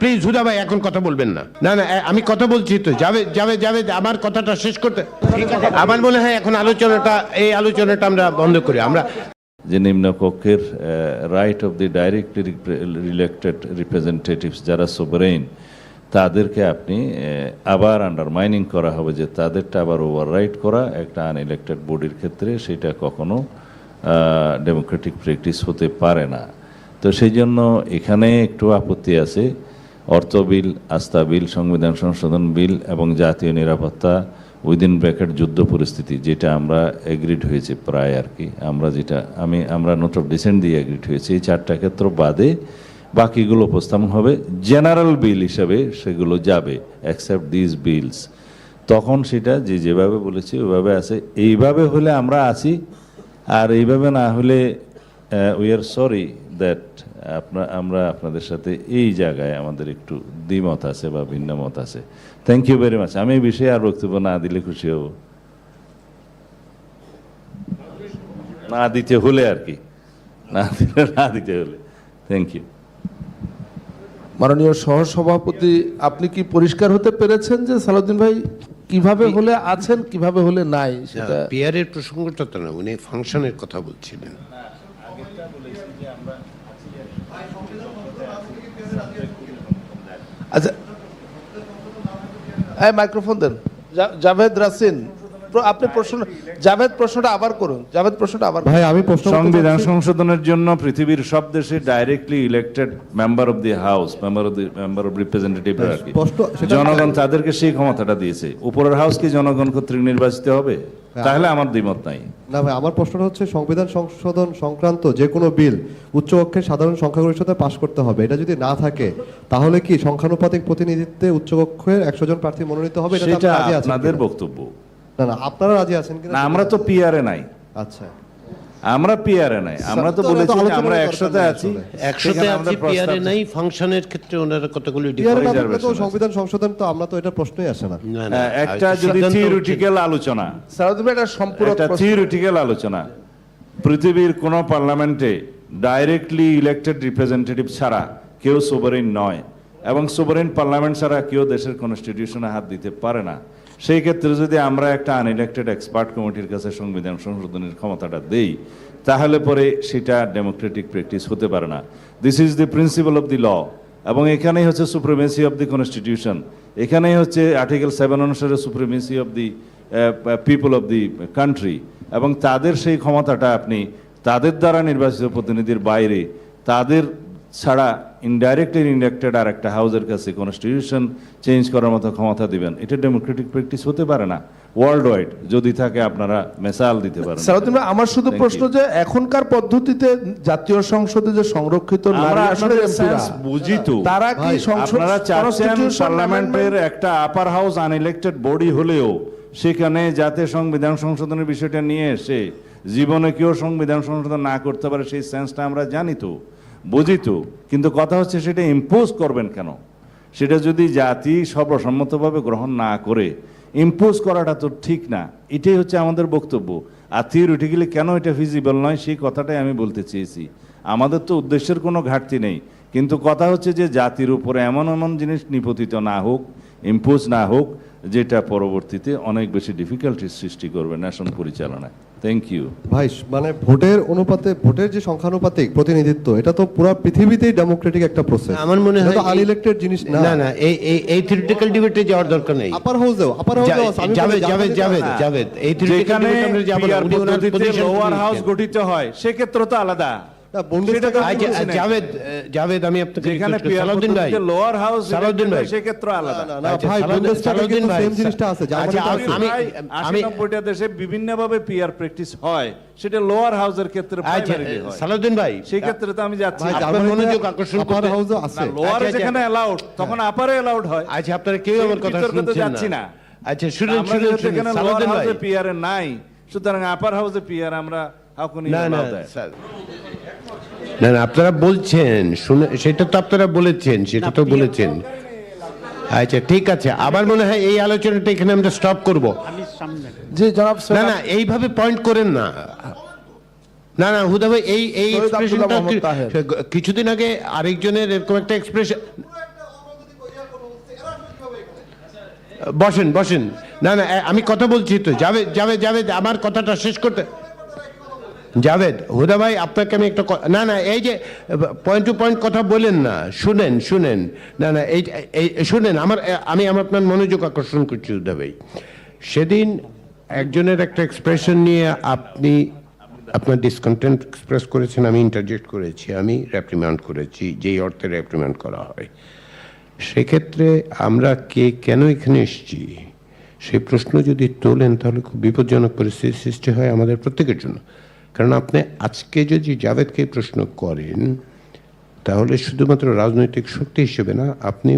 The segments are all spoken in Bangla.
প্লিজ হুদা ভাই, এখন কথা বলবেন না। না না আমি কথা বলছি তো, যাবে যাবে যাবে, আমার কথাটা শেষ করতে আমার মনে হয় এখন আলোচনাটা, এই আলোচনাটা আমরা বন্ধ করি। আমরা যে নিম্নকক্ষের right of the directly elected representatives যারা সোভারেইন তাদেরকে আপনি আবার আন্ডারমাইনিং করা হবে যে তাদেরটা আবার ওভাররাইট করা একটা আনইলেক্টেড বডির ক্ষেত্রে, সেটা কখনো ডেমোক্রেটিক প্র্যাকটিস হতে পারে না। তো সেই জন্য এখানে একটু আপত্তি আছে। অর্থ বিল, আস্থা বিল, সংবিধান সংশোধন বিল এবং জাতীয় নিরাপত্তা উইদিন ব্র্যাকেট যুদ্ধ পরিস্থিতি, যেটা আমরা এগ্রিড হয়েছে প্রায় আর কি। আমরা যেটা, আমি, আমরা নোট অফ ডিসেন্ট দিয়ে এগ্রিড হয়েছি। এই চারটা ক্ষেত্র বাদে বাকিগুলো উপস্থাপন হবে। জেনারেল বিল হিসাবে সেগুলো যাবে অ্যাকসেপ্ট দিস বিলস তখন সেটা যে যেভাবে বলেছি, ওইভাবে আছে। এইভাবে হলে আমরা আছি, আর এইভাবে না হলে উই আর সরি দ্যাট আপনার আমরা আপনাদের সাথে এই জায়গায় আমাদের একটু দ্বিমত আছে বা ভিন্ন মত আছে। থ্যাংক ইউ ভেরি মাচ আমি এই বিষয়ে আর বক্তব্য না দিলে খুশি হব। না দিতে হলে আর কি। না দিলে না দিতে হলে। থ্যাংক ইউ মাননীয় সহসভাপতি আপনি কি পরিষ্কার হতে পেরেছেন যে সালাউদ্দিন ভাই কীভাবে হলে আছেন কীভাবে হলে নাই? সেটা পিয়ারের প্রসঙ্গটা তো না উনি ফাংশনের কথা বলছিলেন। আচ্ছা মাইক্রোফোন দেন। জাভেদ রাসিন আপনি প্রশ্ন জাভেদ প্রশ্নটা আবার করুন জাভেদ প্রশ্নটা আবার ভাই আমি প্রশ্ন সংবিধান সংশোধনের জন্য পৃথিবীর সব দেশে directly elected member of the house member of the member of representative জনগণ তাদেরকে সেই ক্ষমতাটা দিয়েছে। উপরের হাউস কি জনগণ কর্তৃক নির্বাচিত হবে? তাহলে আমার দ্বিমত নাই। না ভাই আমার প্রশ্নটা হচ্ছে সংবিধান সংশোধন সংক্রান্ত যে কোনো বিল উচ্চকক্ষের সাধারণ সংখ্যাগরিষ্ঠতা পাশ করতে হবে। এটা যদি না থাকে তাহলে কি সংখ্যানুপাতিক প্রতিনিধিত্বে উচ্চকক্ষের একশো জন প্রার্থী মনোনীত হবে? আছেন আপনাদের বক্তব্য। না না আপনারা রাজি আছেন কিনা না আমরা তো পিআরে নাই। আচ্ছা। আমরা পিআরে নাই। আমরা তো বলেছি আমরা একসাথে আছি। পিয়ারে নাই ফাংশনের ক্ষেত্রে ওনারা কতগুলি থাকলে তো সংবিধান সংশোধন তো আমরা তো এটা প্রশ্নই আসে না। আহ, একটা যদি থিওরিটিক্যাল আলোচনা এটা সম্পূরক একটা থিওরিটিক্যাল আলোচনা পৃথিবীর কোন পার্লামেন্টে ডাইরেক্টলি ইলেক্টেড রিপ্রেজেন্টেটিভ ছাড়া কেউ সোভারেন নয় এবং সোভারেন পার্লামেন্ট ছাড়া কেউ দেশের কনস্টিটিউশনে হাত দিতে পারে না। সেই ক্ষেত্রে যদি আমরা একটা আনইলেক্টেড এক্সপার্ট কমিটির কাছে সংবিধান সংশোধনের ক্ষমতাটা দেই, তাহলে পরে সেটা ডেমোক্রেটিক প্র্যাকটিস হতে পারে না। This is the principle of the law এবং এখানেই হচ্ছে সুপ্রিমেসি অফ দি কনস্টিটিউশন এখানেই হচ্ছে আর্টিকেল সেভেন অনুসারে supremacy of the people of the country এবং তাদের সেই ক্ষমতাটা আপনি, তাদের দ্বারা নির্বাচিত প্রতিনিধির বাইরে, তাদের ছাড়া ইনডাইরেক্টলি ইনডাইরেক্টেড আর একটা হাউসের কাছে কনস্টিটিউশন চেঞ্জ করার মতো ক্ষমতা দিবেন। এটা ডেমোক্রেটিক প্র্যাকটিস হতে পারে না। ওয়ার্ল্ড ওয়াইড যদি থাকে আপনারা মেসাল দিতে পারেন। ভাই আমার শুধু প্রশ্ন যে এখনকার পদ্ধতিতে জাতীয় সংসদে যে সংরক্ষিত নারী সেন্স বুঝি তো। তারা কি আপনারা চাচ্ছেন পার্লামেন্টের একটা আপার হাউস আনইলেক্টেড বডি হলেও সেখানে যাতে সংবিধান সংশোধনের বিষয়টা নিয়ে এসে জীবনে কেউ সংবিধান সংশোধন না করতে পারে সেই সেন্সটা আমরা জানি তো। বুঝি তো, কিন্তু কথা হচ্ছে সেটা ইম্পোজ করবেন কেন? সেটা যদি জাতি সর্বসম্মতভাবে গ্রহণ না করে ইম্পোজ করাটা তো ঠিক না। এটাই হচ্ছে আমাদের বক্তব্য। আর থিওরিটিক্যালি কেন এটা ফিজিবল নয়, সেই কথাটাই আমি বলতে চেয়েছি। আমাদের তো উদ্দেশ্যের কোনো ঘাটতি নেই। কিন্তু কথা হচ্ছে যে জাতির উপরে এমন এমন জিনিস নিপতিত না হোক ইম্পোজ না হোক যেটা পরবর্তীতে অনেক বেশি ডিফিকাল্টির সৃষ্টি করবে ন্যাশন পরিচালনায়। থ্যাংক ইউ ভাই মানে ভোটের অনুপাতে ভোটের যে সংখ্যানুপাতিক প্রতিনিধিত্ব এটা তো পুরো পৃথিবীতেই ডেমোক্রেটিক একটা প্রসেস আমার মনে হয় আনইলেক্টেড জিনিস না। না না এই এই এই থিওরিটিক্যাল ডিবেটে যাওয়ার দরকার নেই। আপার হাউসেও আপার জা- হাউসেও জাভেদ জাভেদ জাভেদ জাভেদ এই debate আমরা যাব না। উনি ওনার পদ্ধতিতে লোয়ার হাউস গঠিত হয় সেক্ষেত্রে তো আলাদা। জাভেদ জাভেদ আমি আপনাকে যেখানে সালাউদ্দিন ভাই। লোয়ার হাউস সালাউদ্দিন ভাই। সেক্ষেত্রে আলাদা না, না, আচ্ছা, ভাই সালাউদ্দিন- বন্ডেজটাকে সালাউদ্দিন কিন্তু ভাই, same জিনিসটা আছে আচ্ছা, আমি- আমি নব্বইটা দেশে বিভিন্নভাবে পিয়ার প্র্যাকটিস হয় সেটা লোয়ার হাউসের ক্ষেত্রে আচ্ছা সালাউদ্দিন ভাই সেই ক্ষেত্রে তো আমি যাচ্ছি। ভাই না। আপনার মনোযোগ আকর্ষণ করতে- হাউসও আছে। লোয়ারে যেখানে অ্যালাউড তখন আপারে অ্যালাউড হয়। আচ্ছা আপনারা কেউ আমার কথা শুনছেন না। আচ্ছা শুনুন শুনুন সালাউদ্দিন ভাই। নাই সুতরাং আপার হাউসে পিয়ার আমরা হাউ কোন না না স্যার। না না আপনারা বলছেন শুনে সেটা তো আপনারা বলেছেন সেটা তো বলেছেন। আচ্ছা ঠিক আছে আবার মনে হয় এই আলোচনাটা এখানে আমরা স্টপ করব। জি জনাব না না এইভাবে পয়েন্ট করেন না। না না হুদা ভাই এই এই এক্সপ্রেশনটা কিছুদিন আগে আরেকজনের এরকম একটা এক্সপ্রেশন বসেন বসেন। না না আমি কথা বলছি তো যাবে যাবে যাবে আমার কথাটা শেষ করতে জাভেদ, হুদা ভাই, আপনাকে আমি একটা না না, এই যে পয়েন্ট টু পয়েন্ট কথা বলেন না। শুনেন শুনেন। না না, এই এই, শুনেন, আমার, আমি আমার আপনার মনোযোগ আকর্ষণ করছি, হুদা ভাই। সেদিন একজনের একটা এক্সপ্রেশন নিয়ে আপনি আপনার ডিসকন্টেন্ট এক্সপ্রেস করেছেন, আমি ইন্টারজেক্ট করেছি, আমি রেপ্রিমান্ড করেছি, যেই অর্থে রেপ্রিমান্ড করা হয়। সেক্ষেত্রে আমরা কে, কেন এখানে এসেছি? সেই প্রশ্ন যদি তোলেন, তাহলে খুব বিপজ্জনক পরিস্থিতির সৃষ্টি হয় আমাদের প্রত্যেকের জন্য। কারণ আপনি আজকে যদি জাভেদকে প্রশ্ন করেন তাহলে শুধুমাত্র রাজনৈতিক শক্তি হিসেবে না আপনি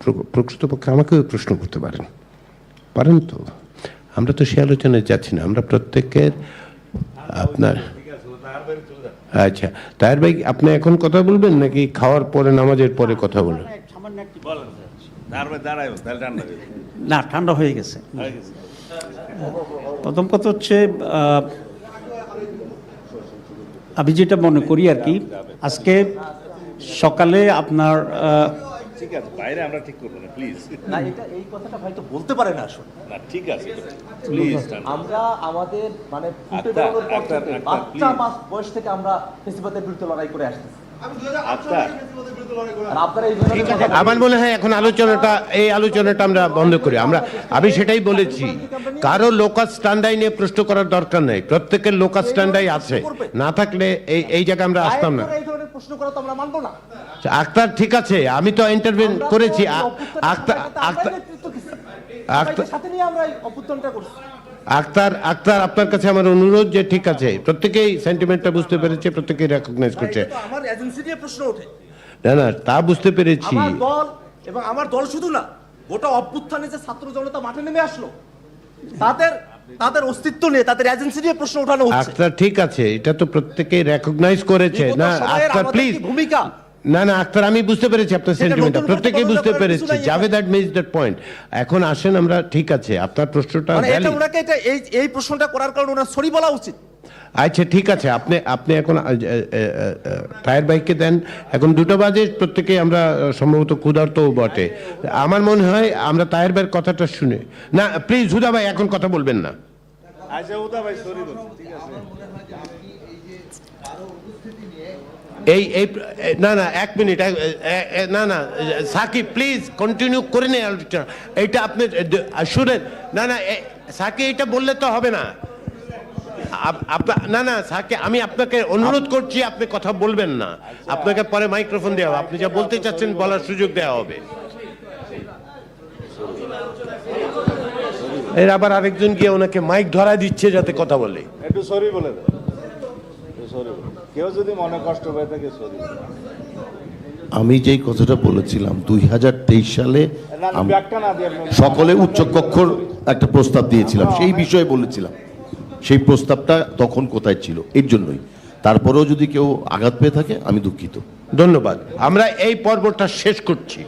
প্র- প্রকৃতপক্ষে আমাকেও প্রশ্ন করতে পারেন। পারেন তো? আমরা তো সে আলোচনায় যাচ্ছি না আমরা প্রত্যেকের আপনার আচ্ছা তাহের ভাই আপনি এখন কথা বলবেন নাকি খাওয়ার পরে নামাজের পরে কথা বলবেন? না ঠান্ডা হয়ে গেছে। প্রথম কথা হচ্ছে আমি যেটা মনে করি আর কি আজকে সকালে আপনার ঠিক আছে বাইরে আমরা ঠিক করব না প্লিজ না এটা এই কথাটা হয়তো বলতে পারে না আসলে। না ঠিক আছে প্লিজ আমরা আমাদের মানে ফুটে বেরোনোর পর থেকে বাচ্চা মাস বয়স থেকে আমরা ফেসিবাদের বিরুদ্ধে লড়াই করে আসতেছি। আচ্ছা। কথা আমার মনে হয় এখন আলোচনাটা এই আলোচনাটা আমরা বন্ধ করি। আমরা আমি সেটাই বলেছি কারও লোকাল স্ট্যান্ডাই নিয়ে প্রশ্ন করার দরকার নেই। প্রত্যেকের লোকাল স্ট্যান্ডাই আছে। না থাকলে এই এই জায়গায় আমরা আসতাম না। না। আক্তার ঠিক আছে আমি তো ইন্টারভিউ করেছি। আক্তার আক্তার আক্তার- সাথে নিয়ে আমরা অভ্যুত্থানটা করছি। আক্তার আক্তার আপনার কাছে আমার অনুরোধ যে ঠিক আছে প্রত্যেকেই সেন্টিমেন্টটা বুঝতে পেরেছে প্রত্যেকেই রেকগনাইজ করছে। আমার এজেন্সি নিয়ে প্রশ্ন ওঠে। না না তা বুঝতে পেরেছি। আমার দল এবং আমার দল শুধু না গোটা অভ্যুত্থানে যে ছাত্র জনতা মাঠে নেমে আসলো তাদের তাদের অস্তিত্ব নিয়ে তাদের এজেন্সি নিয়ে প্রশ্ন ওঠানো হচ্ছে। আক্তার ঠিক আছে এটা তো প্রত্যেকেই রেকগনাইজ করেছে। না আক্তার প্লিজ ভূমিকা? না না আক্তার আমি বুঝতে পেরেছি আপনার সেটা সেন্টিমেন্টটা প্রত্যেকেই বুঝতে পেরেছি। Javed that miss that point এখন আসেন আমরা ঠিক আছে আপনার প্রশ্নটা মানে এটা। ওনাকে এটা এই এই প্রশ্নটা করার কারণে ওনার সরি বলা উচিত। আচ্ছা ঠিক আছে আপনি আপনি এখন টায়ার বাইককে দেন। এখন দুটো বাজে প্রত্যেকে আমরা সম্ভবত ক্ষুধার্ত বটে। আমার মনে হয় আমরা টায়ার বাইয়ের কথাটা শুনে না প্লিজ হুদা ভাই এখন কথা বলবেন না। আচ্ছা ওটা ভাই সরি ঠিক আছে। এই এই না না এক মিনিট না না সাকিব প্লিজ কন্টিনিউ করে নেই আলোচনা। এইটা আপনি শুনেন না না এ, সাকিব এটা বললে তো হবে না। না না সাকিব আমি আপনাকে অনুরোধ করছি আপনি কথা বলবেন না। আপনাকে পরে মাইক্রোফোন দেওয়া হবে। আপনি যা বলতে চাচ্ছেন বলার সুযোগ দেওয়া হবে। এর আবার আরেকজন গিয়ে ওনাকে মাইক ধরা দিচ্ছে যাতে কথা বলে। একটু সরি বলে দেন। সরি। কেউ যদি মনে কষ্ট হয়ে থাকে সরি। আমি যেই কথাটা বলেছিলাম দুই হাজার তেইশ সালে সকলে উচ্চকক্ষর একটা প্রস্তাব দিয়েছিলাম। সেই বিষয়ে বলেছিলাম। সেই প্রস্তাবটা তখন কোথায় ছিল? এর জন্যই। তারপরেও যদি কেউ আঘাত পেয়ে থাকে আমি দুঃখিত। ধন্যবাদ। আমরা এই পর্বটা শেষ করছি।